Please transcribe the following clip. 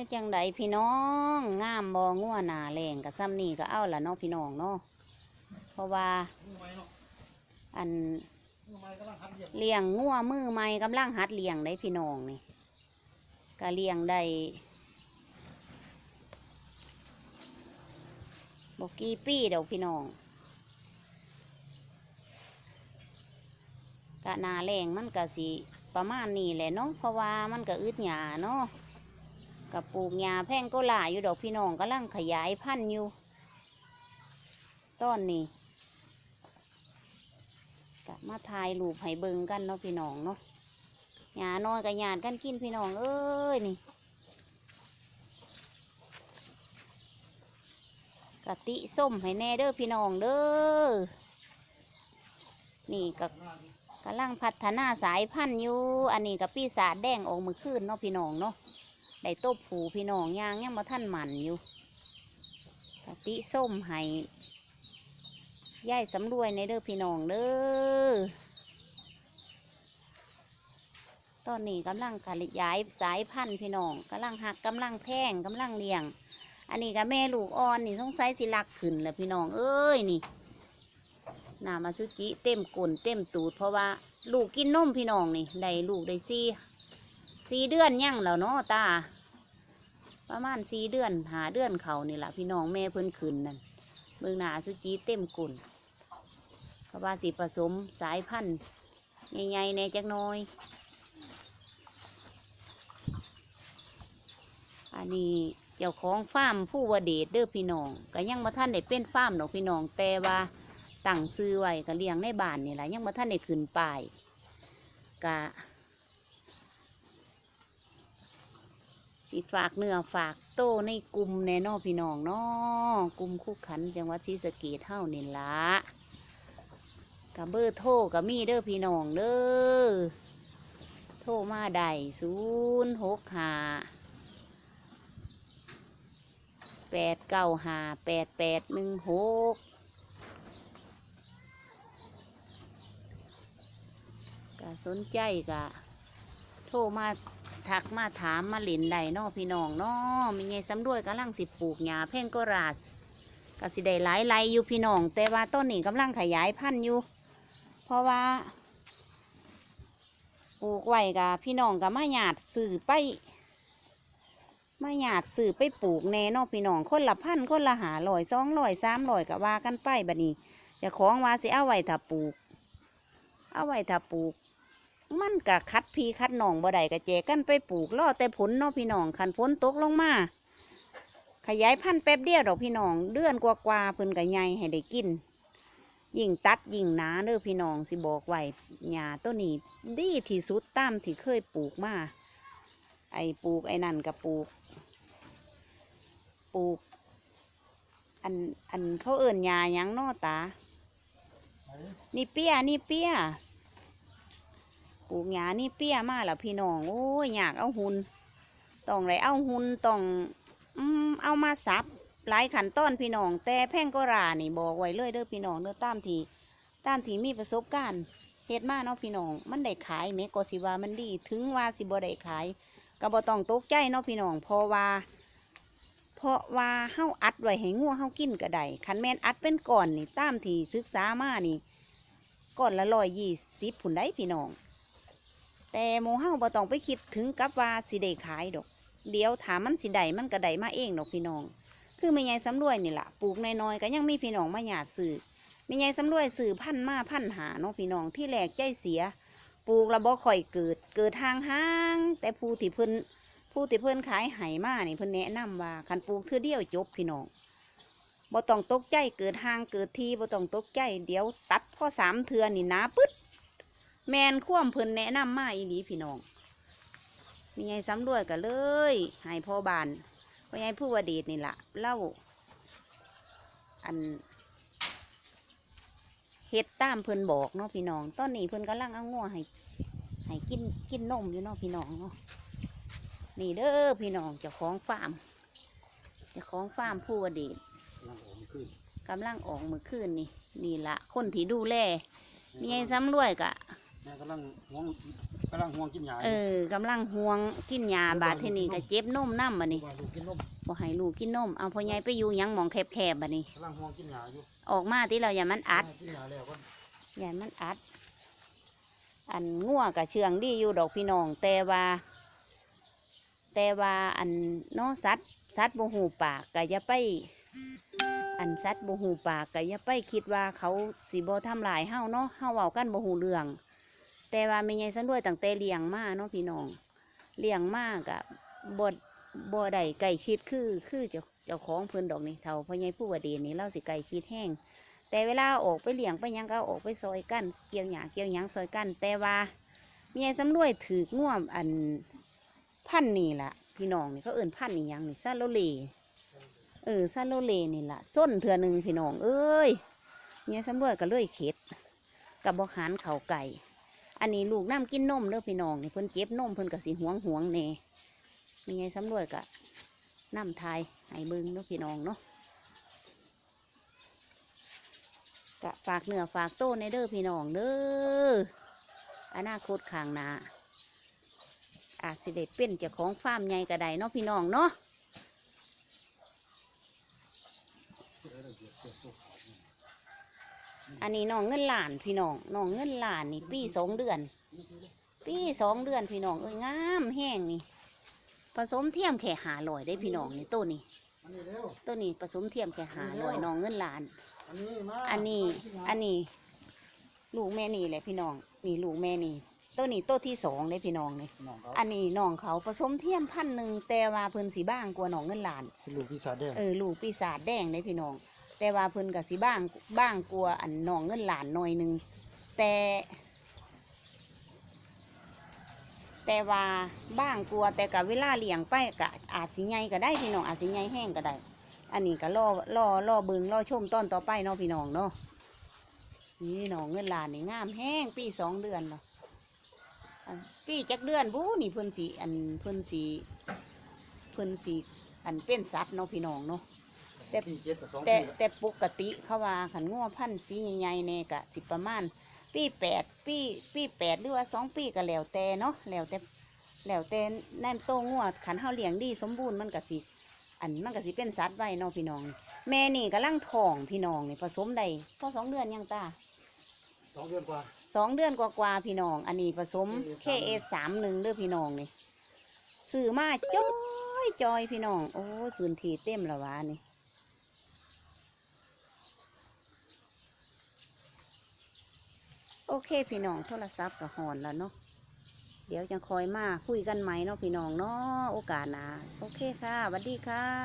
ฮ็ดจังใดพี่น้อง งามบ่งัวหนาแรงกับซ้ำนี่ก็เอาละเนาะพี่น้องเนาะเพราะว่า อันเลี้ยงงัวมือใหม่กำลังหัดเลี้ยงได้พี่น้องนี่ก็เลี้ยงได้บกกี่ปีเดี๋ยวพี่น้องกะนาแรงมันก็สิประมาณนี้แหละเนาะเพราะว่ามันก็อึดหยาเนาะ กับปลูกหญ้าแพ่งก็หลายอยู่ดอกพี่น้องกำลังขยายพันธุ์อยู่ต้นนี้กะมาถ่ายรูปให้เบิ่งกันเนาะพี่น้องเนาะหญ้าน้อยกับหญ้ากันกินพี่น้องเอ้ยนี่กะติส้มให้แน่เด้อพี่น้องเด้อนี่กะกำลังพัฒนาสายพันธุ์อยู่ อันนี้กับปีศาจแดงออกมือขึ้นเนาะพี่น้องเนาะ ได้ตบผูพี่น้องยางยังมาท่านหมันอยู่กะติส้มให้ย่ายสำรวยในเด้อพี่น้องเด้อ ตอนนี้กำลังขยายสายพันธุ์พี่น้องกำลังหักกำลังแพงกำลังเลี้ยง อันนี้ก็แม่ลูกอ่อนนี่สงสัยสิลักขึ้นแหละพี่น้องเอ้ยนี่หนามาซุจิเต็มกลนเต็มตูดเพราะว่า ลูกกินนมพี่น้องนี่ได้ลูกได้ซี่ สี่เดือนยังแล้วเนาะตา ประมาณสี่เดือนหาเดือนเขานี่แหละพี่น้องแม่เพิ่นขืนนั่นเมืองหนาสุจีเต็มกุ่นเพราะว่าสิผสมสายพันธุ์ใหญ่ๆในจักน้อย อันนี้เจ้าของฟาร์มผู้วเดชเด้อพี่น้องก็ยังมาท่านได้เป็นฟาร์มดอกพี่น้องแต่ว่าตั้งซื้อไว้ก็เลี้ยงในบ้านนี่แหละยังมาท่านได้ขึ้นป้ายกะ สิฝากเนื้อฝากโตในกลุ่มแน่นอพี่น้องเนาะกลุ่มคู่ขันจังหวัดศรีสะเกดเท่านี่ละกับเบอร์โทรกับมีเด้อพี่น้องเด้อโทรมาได้ศูนย์หกห้าแปดเก้าห้าแปดแปดหนึ่งหกก็สนใจก็โทรมา ทักมาถามมาหลินใดนาะพี่น้องนาะมีไงสำรวยกำลังสิปลูกหญ้าเพ่งก็ราสกสิได้หลายไรอยู่พี่น้อง แต่ว่าต้นนี้กำลังขยายพันธุ์อยู่ เพราะว่าปลูกไว้กับพี่น้องกับมาหยาดสื่อไปมาหยาดสื่อไปปลูกแน่นาะพี่น้องคนละพันคนละหาลอยสองลอยสามลอยกับว่ากันไปบัดนี้จะของว่าสิเอาไว้ถ้าปลูก เอาไว้ถ้าปลูก มันกะคัดพีคัดหนองบ่ได้กะแจกันไปปลูกล่อแต่ผลเนาะพี่น้องคันฝนตกลงมาขยายพันธุ์แป๊บเดียวดอกพี่น้องเดือนกว่าๆเพิ่นกะใหญ่ให้ได้กิน ยิ่งตัดยิ่งหนาเด้อพี่น้องสิบอกไว้หญ้าต้นนี้ดีที่สุดตามที่เคยปลูกมาไอ้ปลูกไอ้นั่นกับปลูก ปลูก อันอันเขาเอิ่นหญ้ายังนาะตา นี่เปี้ย นี่เปี้ย ปลูกหญ้านี่เปี้ยมาแล้วพี่น้องโอ้ยอยากเอาหุนต้องไรเอาหุนต้องอืมเอามาสับหลายขันตอนพี่น้อง แต่แพ่งก็รานี่บอกไว้เลยเด้อพี่น้องเด้อตามทีตามทีมีประสบการณ์เฮ็ดมาเนาะพี่น้องมันได้ขายไหมก็สิว่ามันดี ถึงว่าสิบ่ได้ขายก็บ่ต้องตกใจเนาะพี่น้องเพราะว่าเพราะว่าเฮาอัดไว้ให้งัวเฮากินก็ได้คันแม่นอัดเป็นก่อนนี่ตามที่ศึกษามานี่ก่อนละร้อยยี่สิบผุนได้พี่น้อง แต่หมูเฮาบ่ต้องไปคิดถึงกับว่าสิได้ขายดอก เดี๋ยวถามมันสิได้มันก็ได้มาเองดอกพี่น้อง คือแม่ยายสำรวยนี่ล่ะปลูกน้อยๆก็ยังมีพี่น้องมาหยาดสื่อแม่ยายสำรวยสื่อพันมาพันหาเนาะพี่น้องที่แรกใจเสีย ปลูกแล้วบ่ค่อยเกิด เกิดทางห้าง แต่ผู้ที่เพิ่นผู้ที่เพิ่นขายไห้มานี่เพิ่นแนะนำว่าคันปลูกเทื่อเดียวจบพี่น้องบ่ต้องตกใจเกิดห้างเกิดทีบ่ต้องตกใจเดี๋ยวตัดพ่อสามเทือนี่นาปึ๊ด แมนคว่ำเพิ่นแนะนำมาอีหลีพี่น้องมีไงซ้ำด้วยกันเลยให้พ่อบานพ่อใหญ่ผู้วดีดนี่ละเล่าอันเฮ็ดตามเพิ่นบอกเนาะพี่น้อง ตอนนี้เพิ่นกำลังเอางัวให้ให้กินกินนมอยู่เนาะพี่น้องเนาะนี่เด้อพี่น้องเจ้าของฟาร์มเจ้าของฟาร์มผู้วดีดกำลังออกมือคืนนี่นี่ละคนที่ดูแลมีไอ้ซ้ำรวยกะ แม่กำลังห่วงกำลังห่วงกินหญ้าเออกำลังห่วงกินยาบาดเทนี่ก็เจ็บนมน้ำบัดนี้ว่าลูกกินนมบ่ให้ลูกกินนมเอาพ่อใหญ่ไปอยู่หยังหมองแคบๆบัดนี้ กำลังห่วงกินหญ้าอยู่ออกมาที่เราอย่ามันอัด แม่กินหญ้าแล้วก็อย่ามันอัด อันงัวกับเชืองดีอยู่ดอกพี่น้อง แต่ว่า แต่ว่าอันเน้องสัตว์สัตว์บ่หูปากก็อย่าไป อันสัตว์บ่หูปากก็อย่าไปคิดว่าเขาสิบ่ทำลายเฮาเนาะเฮาเว้ากันบ่หูเรื่อง แต่ว่าไม่ใหญ่ซันด้วยตั้งแต่เลี้ยงมาเนาะพี่น้องเลี้ยงมากอะบ่บ่ได้ใกล้ชิดคือคือเจ้าเจ้าของเพิ่นดอกนี่เท่าพ่อใหญ่ผู้วดีนี่เราสิใกล้ชิดแห้งแต่เวลาออกไปเลี้ยงไปยังก็ออกไปซอยกันเกี่ยวหยาเกี่ยวหยังซอยกัน แต่ว่าเมียสำรวยถือง่วมอันพันนี่แหละพี่น้องนี่เขาเอิ่นพันนี่ยังนี่ซาโลเลเออซาโลเลนี่แหละส้นเถื่อหนึ่งพี่น้องเอ้ยเมียสำรวยก็เลยเข็ดกับบอหารเขาไก่ อันนี้ลูกน้ำกินนมเด้อพี่น้องนี่เพิ่นเจ็บนมเพิ่นก็สิหวงห่วงๆแน่มีไงสำรวยก็น้ำทายให้เบิ่งเด้อพี่น้องเนาะก็ฝากเนื้อฝากโต้ในเด้อพี่น้องเด้ออนาคตข้างหน้าอาจสิได้เป็นเจ้าของฟาร์มใหญ่ก็ไดเนาะพี่น้องเนาะ อันนี้น้องเงินล้านพี่น้องน้องเงินล้านนี่ ปีสองเดือน ปีสองเดือนพี่น้องเอ้ยงามแห้งนี่ ผสมเทียมแค่หาลอยได้พี่น้องนี่ตัวนี้อันนี้เร็วตัวนี้ผสมเทียมแค่หาลอยน้องเงินล้านอันนี้มาอันนี้อันนี้ ลูกแม่นี่แหละพี่น้องนี่ลูกแม่นี่ตัวนี้ตัวที่สองเลยพี่น้องนี่น้องเขาอันนี้น้องเขาผสมเทียมพันธุ์หนึ่งแต่ว่าเพิ่นสีบ้างกว่าน้องเงินล้านเป็นลูกปีศาจแดงเออลูกปีศาจแดงเลยพี่น้อง แต่ว่าเพิ่นกับสีบ้างบ้างกลัวอันน้องเงินหลานหน่อยหนึ่งแต่ แต่ว่าบ้างกลัวแต่กับเวลาเลี้ยงไปก็อาจสิใหญ่ก็ได้พี่น้องอาจสิใหญ่แห้งก็ได้ อันนี้ก็รอรอรอเบิงรอชมต้นต่อไปเนาะพี่น้องเนาะนี่น้องเงินหลานนี่งามแห้งปีสองเดือนเนาะปีจักเดือนบู้นี่เพิ่นสีอันเพิ่นสีเพิ่นสีอันเป็นสัตว์เนาะพี่น้องเนาะ แต่ปีเจ็ดกับสองแต่ปีละแต่ปกติเขาว่าขันงัวพันธุ์สีใหญ่ๆเนี่ยกะสิประมาณ ปีแปดปีปีแปดหรือว่าสองปีก็แล้วแต่เนาะแล้วแต่แล้วแต่แน่นโตงัวขันเฮาเลี้ยงดีสมบูรณ์มันก็สิอันมันก็สิเป็นสัตว์ไว้เนาะพี่น้อง แม่นี่กำลังท้องพี่น้องนี่ผสมได้พอสองเดือนยังตาสองเดือนกว่า สองเดือนกว่าๆพี่น้อง อันนี้ผสม KA เคเอสามหนึ่งเด้อพี่น้องนี่ซื้อมาจอยจอยพี่น้องโอ้ยพื้นที่เต็มและวะนี่ โอเคพี่น้องโทรศัพท์กับหอนแล้วเนาะเดี๋ยวจะคอยมาคุยกันไหมเนาะพี่น้องเนาะโอกาสหน้าโอเคค่ะสวัสดีค่ะ